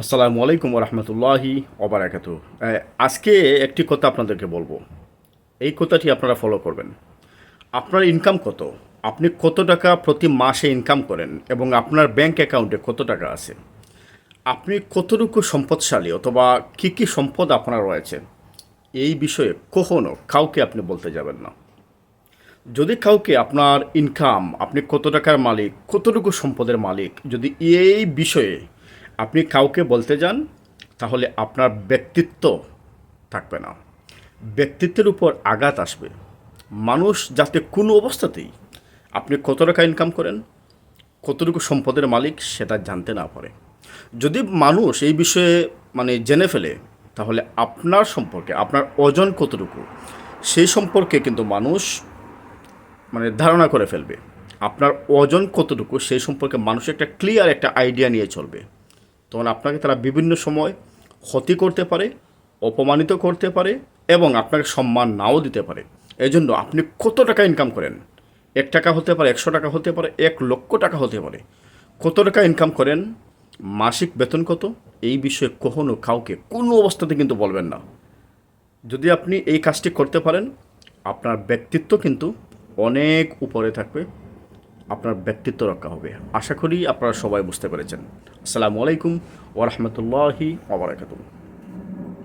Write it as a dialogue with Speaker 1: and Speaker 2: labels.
Speaker 1: আসসালামু আলাইকুম রহমতুল্লাহি ওবরাকাত আজকে একটি কথা আপনাদেরকে বলব। এই কথাটি আপনারা ফলো করবেন। আপনার ইনকাম কত? আপনি কত টাকা প্রতি মাসে ইনকাম করেন এবং আপনার ব্যাংক অ্যাকাউন্টে কত টাকা আছে? আপনি কতটুকু সম্পদশালী অথবা কী কী সম্পদ আপনার রয়েছে? এই বিষয়ে কখনো কাউকে আপনি বলতে যাবেন না। যদি কাউকে আপনার ইনকাম আপনি কত টাকার মালিক, কতটুকু সম্পদের মালিক, যদি এই বিষয়ে আপনি কাউকে বলতে যান, তাহলে আপনার ব্যক্তিত্ব থাকবে না। ব্যক্তিত্বের উপর আঘাত আসবে। মানুষ যাতে কোনো অবস্থাতেই আপনি কত টাকা ইনকাম করেন, কতটুকু সম্পদের মালিক সেটা জানতে না পারে। যদি মানুষ এই বিষয়ে মানে জেনে ফেলে, তাহলে আপনার সম্পর্কে, আপনার ওজন কতটুকু, সেই সম্পর্কে কিন্তু মানুষ মানে ধারণা করে ফেলবে। আপনার ওজন কতটুকু, সেই সম্পর্কে মানুষ একটা ক্লিয়ার একটা আইডিয়া নিয়ে চলবে। তখন আপনাকে তারা বিভিন্ন সময় ক্ষতি করতে পারে, অপমানিত করতে পারে এবং আপনাকে সম্মান নাও দিতে পারে। এই জন্য আপনি কত টাকা ইনকাম করেন? এক টাকা হতে পারে, একশো টাকা হতে পারে, এক লক্ষ টাকা হতে পারে। কত টাকা ইনকাম করেন? মাসিক বেতন কত? এই বিষয়ে কখনো কাউকে কোনো অবস্থাতে কিন্তু বলবেন না। যদি আপনি এই কাজটি করতে পারেন, আপনার ব্যক্তিত্ব কিন্তু অনেক উপরে থাকবে। আপনার ব্যক্তিত্ব রক্ষা হবে। আশা করি আপনারা সবাই বুঝতে পেরেছেন। আসসালামু আলাইকুম ওরহমতুল্লাহি ওবরাকাতুহ